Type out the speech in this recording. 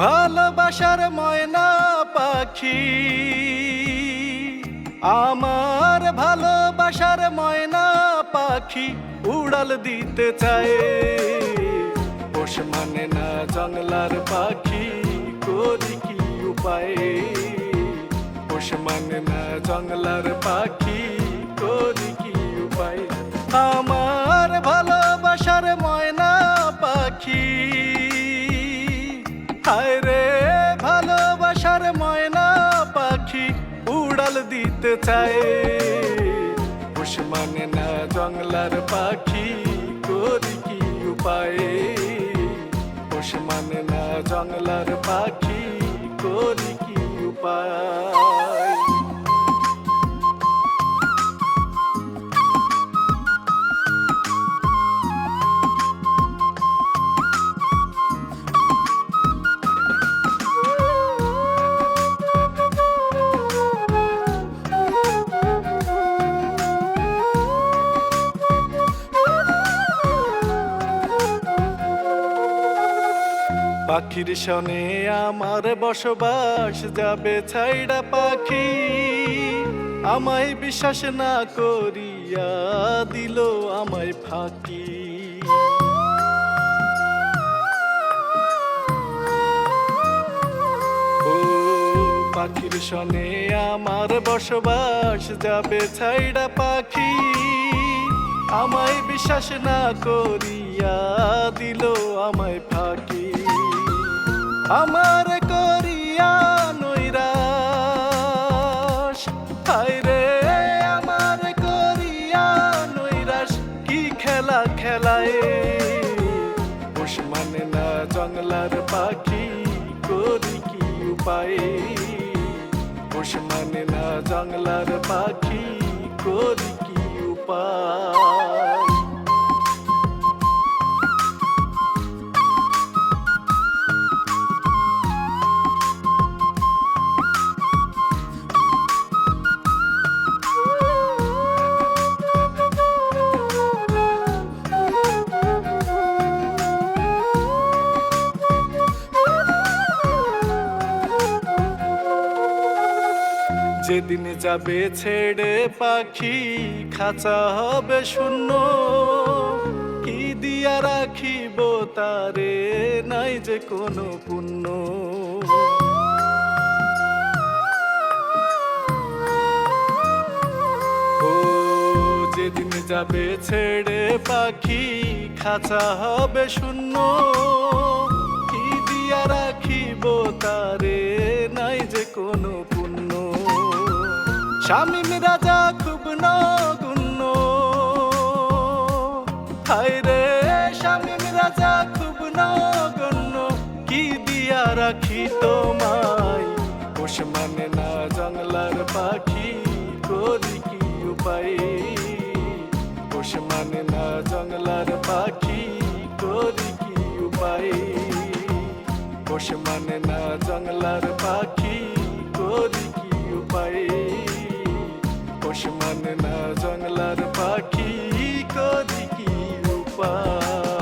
ভালোবাসার ময়না পাখি। আমার ভালোবাসার ময়না পাখি উড়াল দিতে চায়। পোষ মানে না জঙ্গলার পাখি, করি কি উপায়? পোষ মানে না জঙ্গলার পাখি হায় রে, ভালোবাসার ময়না পাখি উড়াল দিতে চায়। পোষ মানে না জঙ্গলার পাখি, করি কি উপায়? পোষ মানে না জঙ্গলার পাখি, করি কি উপায়? পাখির সনে আমার বসবাস, যাবে ছাইড়া পাখি। আমায় বিশ্বাস না করিয়া দিল আমায় ফাঁকি। ও পাখির সনে আমার বসবাস, যাবে ছাইড়া পাখি। আমায় বিশ্বাস না করিয়া দিল আমায় ফাঁকি। আমার করিয়া হায় রে, আমার করিয়া নৈরাশ। কি খেলা খেলায়? পোষ মানে না জঙ্গলার পাখি, করি কি উপায়? পোষ মানে না জঙ্গলার পাখি, করি কি উপায়? যেদিন যাবে ছেড়ে পাখি, খাঁচা হবে শূন্য। কি দিয়া রাখিব তারে, নাই যে কোনো পুণ্য। যেদিন যাবে ছেড়ে পাখি, খাঁচা হবে শূন্য। কি দিয়া রাখিব তারে, নাই যে কোনো স্বামী রাজা খুব নগুণ্য। হায় রে, স্বামী রাজা খুব নগণ্য। কি দিয়া রাখি তোমায়? পোষ মানে না জঙ্গলার পাখি, করি কি উপায়? পোষ মানে না জঙ্গলার পাখি মানে না জঙ্গলার পাখি কদি কি উপায়